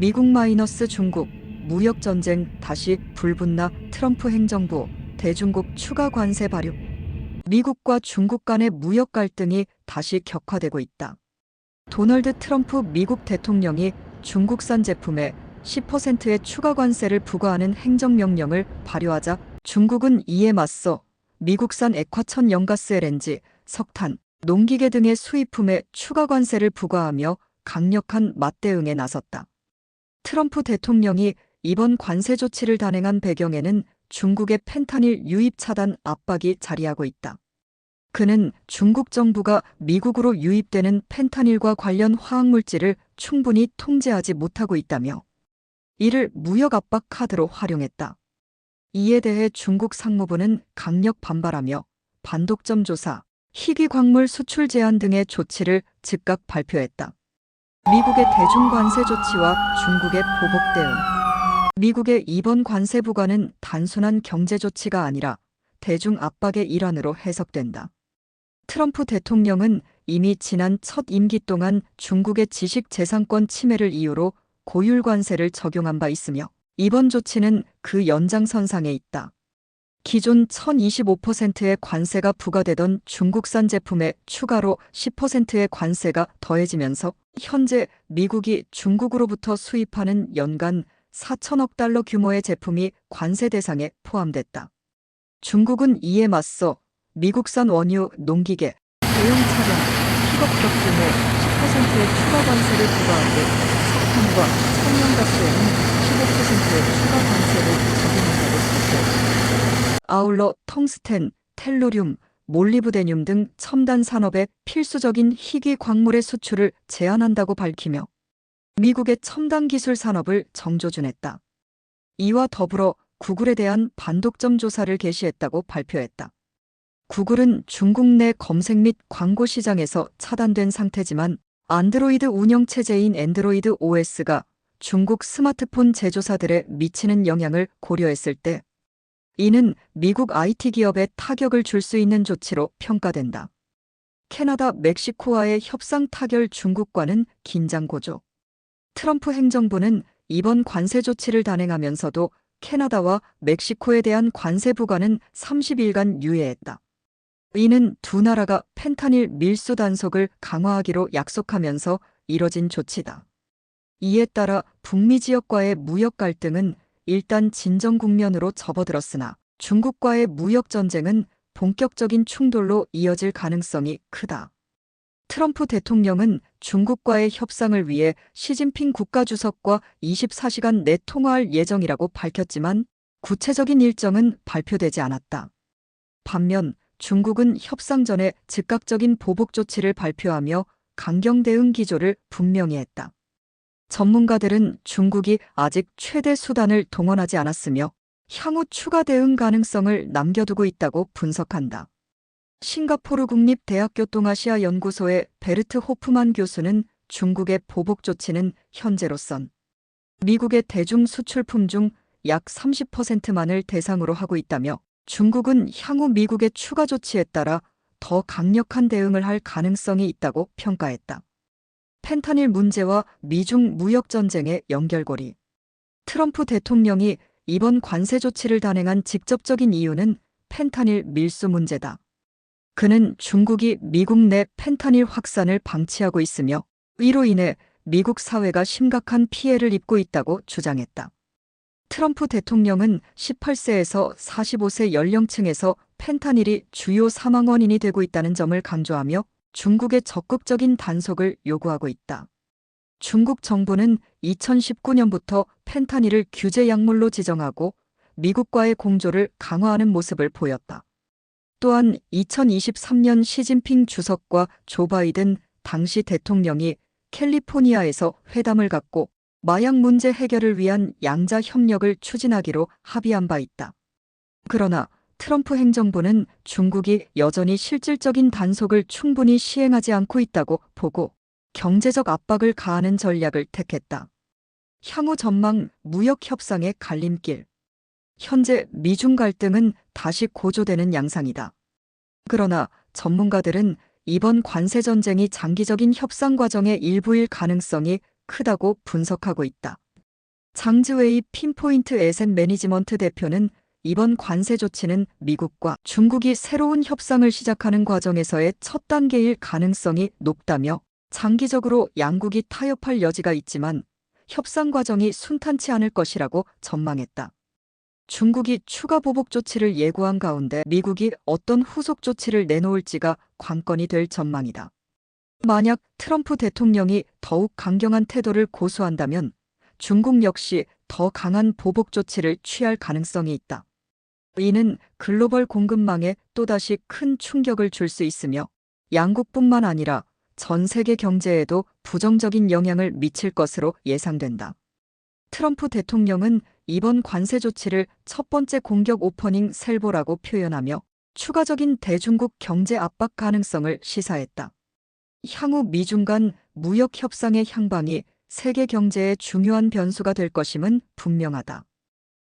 미국 마이너스 중국 무역 전쟁 다시 불붙나 트럼프 행정부 대중국 추가 관세 발효 미국과 중국 간의 무역 갈등이 다시 격화되고 있다. 도널드 트럼프 미국 대통령이 중국산 제품에 10%의 추가 관세를 부과하는 행정명령을 발효하자 중국은 이에 맞서 미국산 액화천 연가스 LNG, 석탄, 농기계 등의 수입품에 추가 관세를 부과하며 강력한 맞대응에 나섰다. 트럼프 대통령이 이번 관세 조치를 단행한 배경에는 중국의 펜타닐 유입 차단 압박이 자리하고 있다. 그는 중국 정부가 미국으로 유입되는 펜타닐과 관련 화학물질을 충분히 통제하지 못하고 있다며 이를 무역 압박 카드로 활용했다. 이에 대해 중국 상무부는 강력 반발하며 반독점 조사, 희귀 광물 수출 제한 등의 조치를 즉각 발표했다. 미국의 대중 관세 조치와 중국의 보복 대응. 미국의 이번 관세 부과는 단순한 경제 조치가 아니라 대중 압박의 일환으로 해석된다. 트럼프 대통령은 이미 지난 첫 임기 동안 중국의 지식 재산권 침해를 이유로 고율 관세를 적용한 바 있으며 이번 조치는 그 연장선상에 있다. 기존 1025%의 관세가 부과되던 중국산 제품에 추가로 10%의 관세가 더해지면서 현재 미국이 중국으로부터 수입하는 연간 4천억 달러 규모의 제품이 관세 대상에 포함됐다. 중국은 이에 맞서 미국산 원유, 농기계, 대형 차량, 픽업 트럭 등에 10%의 추가 관세를 부과하고 석탄과 천연가스에는 15%의 추가 관세를 적용한다고 발표했다. 아울러 텅스텐, 텔루륨, 몰리브데늄 등 첨단 산업의 필수적인 희귀 광물의 수출을 제한한다고 밝히며 미국의 첨단 기술 산업을 정조준했다. 이와 더불어 구글에 대한 반독점 조사를 개시했다고 발표했다. 구글은 중국 내 검색 및 광고 시장에서 차단된 상태지만 안드로이드 운영체제인 앤드로이드 OS가 중국 스마트폰 제조사들에 미치는 영향을 고려했을 때 이는 미국 IT 기업에 타격을 줄 수 있는 조치로 평가된다. 캐나다, 멕시코와의 협상 타결 중국과는 긴장 고조. 트럼프 행정부는 이번 관세 조치를 단행하면서도 캐나다와 멕시코에 대한 관세 부과는 30일간 유예했다. 이는 두 나라가 펜타닐 밀수 단속을 강화하기로 약속하면서 이뤄진 조치다. 이에 따라 북미 지역과의 무역 갈등은 일단 진정 국면으로 접어들었으나 중국과의 무역 전쟁은 본격적인 충돌로 이어질 가능성이 크다. 트럼프 대통령은 중국과의 협상을 위해 시진핑 국가주석과 24시간 내 통화할 예정이라고 밝혔지만 구체적인 일정은 발표되지 않았다. 반면 중국은 협상 전에 즉각적인 보복 조치를 발표하며 강경 대응 기조를 분명히 했다. 전문가들은 중국이 아직 최대 수단을 동원하지 않았으며 향후 추가 대응 가능성을 남겨두고 있다고 분석한다. 싱가포르 국립대학교 동아시아 연구소의 베르트 호프만 교수는 중국의 보복 조치는 현재로선 미국의 대중 수출품 중 약 30%만을 대상으로 하고 있다며 중국은 향후 미국의 추가 조치에 따라 더 강력한 대응을 할 가능성이 있다고 평가했다. 펜타닐 문제와 미중 무역 전쟁의 연결고리. 트럼프 대통령이 이번 관세 조치를 단행한 직접적인 이유는 펜타닐 밀수 문제다. 그는 중국이 미국 내 펜타닐 확산을 방치하고 있으며 이로 인해 미국 사회가 심각한 피해를 입고 있다고 주장했다. 트럼프 대통령은 18세에서 45세 연령층에서 펜타닐이 주요 사망 원인이 되고 있다는 점을 강조하며 중국의 적극적인 단속을 요구하고 있다. 중국 정부는 2019년부터 펜타닐을 규제 약물로 지정하고 미국과의 공조를 강화하는 모습을 보였다. 또한 2023년 시진핑 주석과 조 바이든 당시 대통령이 캘리포니아에서 회담을 갖고 마약 문제 해결을 위한 양자 협력을 추진하기로 합의한 바 있다. 그러나 트럼프 행정부는 중국이 여전히 실질적인 단속을 충분히 시행하지 않고 있다고 보고 경제적 압박을 가하는 전략을 택했다. 향후 전망 무역 협상의 갈림길. 현재 미중 갈등은 다시 고조되는 양상이다. 그러나 전문가들은 이번 관세 전쟁이 장기적인 협상 과정의 일부일 가능성이 크다고 분석하고 있다. 장즈웨이 핀포인트 에셋 매니지먼트 대표는 이번 관세 조치는 미국과 중국이 새로운 협상을 시작하는 과정에서의 첫 단계일 가능성이 높다며 장기적으로 양국이 타협할 여지가 있지만 협상 과정이 순탄치 않을 것이라고 전망했다. 중국이 추가 보복 조치를 예고한 가운데 미국이 어떤 후속 조치를 내놓을지가 관건이 될 전망이다. 만약 트럼프 대통령이 더욱 강경한 태도를 고수한다면 중국 역시 더 강한 보복 조치를 취할 가능성이 있다. 이는 글로벌 공급망에 또다시 큰 충격을 줄 수 있으며 양국뿐만 아니라 전 세계 경제에도 부정적인 영향을 미칠 것으로 예상된다. 트럼프 대통령은 이번 관세 조치를 첫 번째 공격 오퍼닝 셀보라고 표현하며 추가적인 대중국 경제 압박 가능성을 시사했다. 향후 미중 간 무역 협상의 향방이 세계 경제의 중요한 변수가 될 것임은 분명하다.